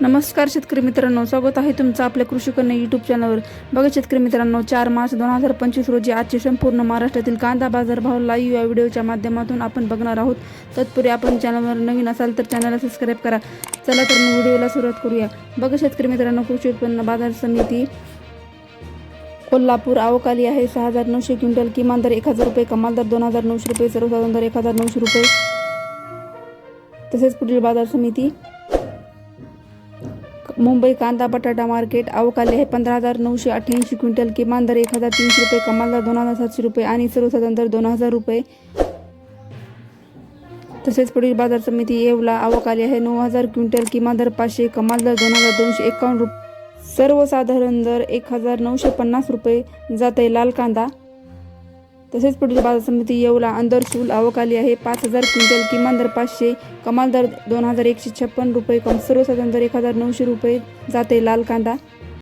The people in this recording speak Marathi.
नमस्कार शेतकरी मित्रांनो स्वागत आहे तुमचं आपल्या कृषी कन्या यूट्यूब चॅनलवर बघा शेतकरी मित्रांनो चार मार्च दोन हजार पंचवीस रोजी आजचे संपूर्ण महाराष्ट्रातील कांदा बाजारभाव लाईव्ह या व्हिडिओच्या माध्यमातून आपण बघणार आहोत. तत्पूर्वी आपण चॅनलवर नवीन असाल तर चॅनलला सबस्क्राईब करा. चला तर मग व्हिडिओला सुरुवात करूया. बघा शेतकरी मित्रांनो कृषी उत्पन्न बाजार समिती कोल्हापूर आवकाली आहे. सहा हजार नऊशे क्विंटल किमान दर एक हजार रुपये कमाल दर दोन हजार नऊशे रुपये सर्वसाधारण दर एक हजार नऊशे रुपये. तसेच पुढील बाजार समिती मुंबई कांदा बटाटा मार्केट अवकाली आहे पंधरा हजार नऊशे अठ्ठ्याऐंशी क्विंटल किमान दर एक हजार तीनशे रुपये कमाल दर दोन हजार सातशे रुपये आणि सर्वसाधारण दर दोन हजार रुपये. तसेच पुढील बाजार समिती येवला अवकाली आहे नऊ हजार क्विंटल किमान दर पाचशे कमाल दर दोन हजार दोनशे एकावन्न रुपये सर्वसाधारण दर एक हजार नऊशे पन्नास रुपये जाते लाल कांदा. तसेच पुढील बाजार समिती येवला अंदरशूल अवकाली आहे. पाच हजार क्विंटल किमान दर पाचशे कमाल दर दोन हजार एकशे छप्पन रुपये कम सर्वसाधारण दर एक हजार नऊशे रुपये जाते लाल कांदा.